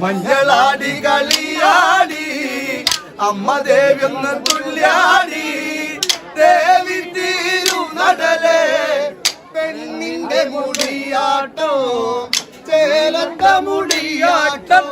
മഞ്ഞളാടി കളിയാടി അമ്മ ദേവി ഒന്ന് ദേവി തീരു നടലേ. പെണ്ണിന്റെ മുടിയാട്ടോ ചേലത്ത മുടിയാട്ടോ.